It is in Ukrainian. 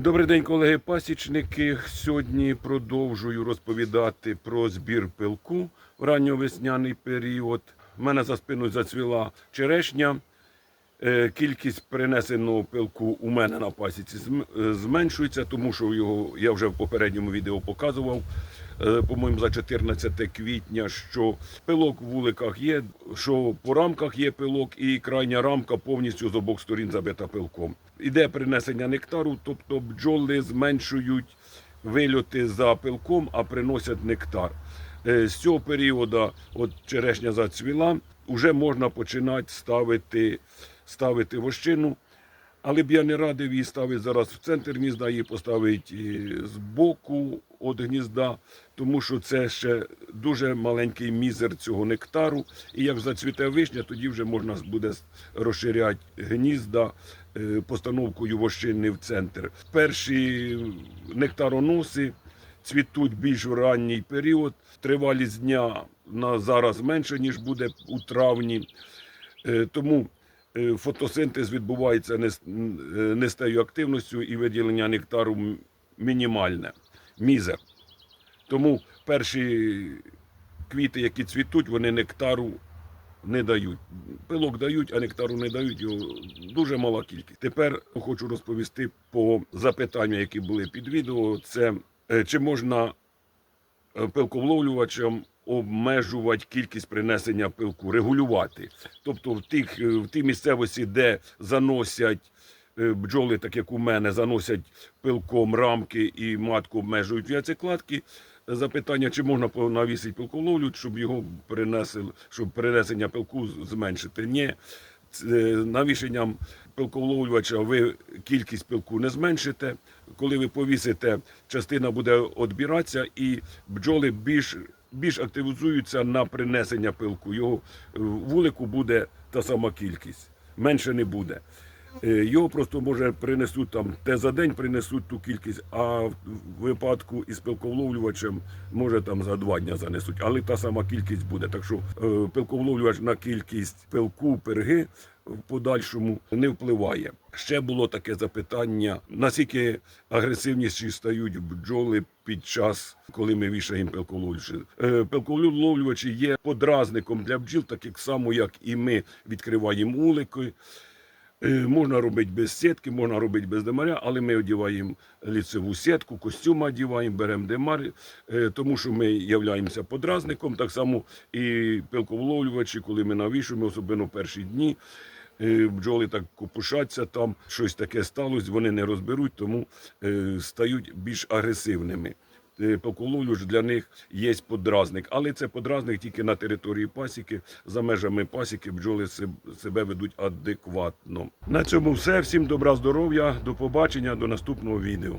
Добрий день, колеги пасічники. Сьогодні продовжую розповідати про збір пилку в ранньовесняний період. У мене за спиною зацвіла черешня. Е, Кількість принесеного пилку у мене на пасіці е, зменшується, тому що його я вже в попередньому відео показував, е, по-моєму, за 14 квітня, що пилок в вуликах є, що по рамках є пилок, і крайня рамка повністю з обох сторін забита пилком. Іде принесення нектару, тобто бджоли зменшують вильоти за пилком, а приносять нектар. Е, З цього періоду от черешня зацвіла, вже можна починати ставити, ставити вощину. Але б я не радив її ставити зараз в центр гнізда, її поставити з боку від гнізда, тому що це ще дуже маленький мізер цього нектару. І як зацвіте вишня, тоді вже можна буде розширяти гнізда е, постановкою вощини в центр. Перші нектароноси цвітуть більш в ранній період. Тривалість дня на зараз менше, ніж буде у травні. Е, Тому е, фотосинтез відбувається не е, не з тією активністю і виділення нектару мінімальне, мізер. Тому перші квіти, які цвітуть, вони нектару не дають. Пилок дають, а нектару не дають. Його дуже мала кількість. Тепер хочу розповісти по запитанню, які були під відео. Це е, чи можна е, пилковловлювачам обмежувати кількість принесення пилку, регулювати. Тобто в тих е, в тій місцевості, де заносять е, бджоли, так як у мене, заносять пилком рамки і матку обмежують яйцекладки. Запитання, чи можна навісити пилковловлю, щоб його перенесли, щоб перенесення пилку зменшити. Ні, навішенням пилковловлювача ви кількість пилку не зменшите. Коли ви повісите, частина буде відбиратися, і бджоли більш, більш активізуються на принесення пилку. Його е, вулику буде та сама кількість, менше не буде. Е, Його просто може принесуть там те за день принесуть ту кількість, а в випадку із пилковловлювачем може там за два дня занесуть, але та сама кількість буде. Так що е, пилковловлювач на кількість пилку, перги в подальшому не впливає. Ще було таке запитання: наскільки агресивніші стають бджоли під час, коли ми вішаємо пилковловлювачі. Е, є подразником для бджіл, так як само, як і ми відкриваємо улики. Е, Можна робити без сітки, можна робити без демаря, але ми одягаємо ліцеву сітку, костюм одягаємо, беремо демар, е, тому що ми являємося подразником. Так само і пилковловлювачі, коли ми навішуємо, особливо перші дні. е, Бджоли так копушаться, там щось таке сталося, вони не розберуть, тому стають більш агресивними. Е, ж для них є подразник, але це подразник тільки на території пасіки. За межами пасіки бджоли себе ведуть адекватно. На цьому все. Всім добра здоров'я, до побачення, до наступного відео.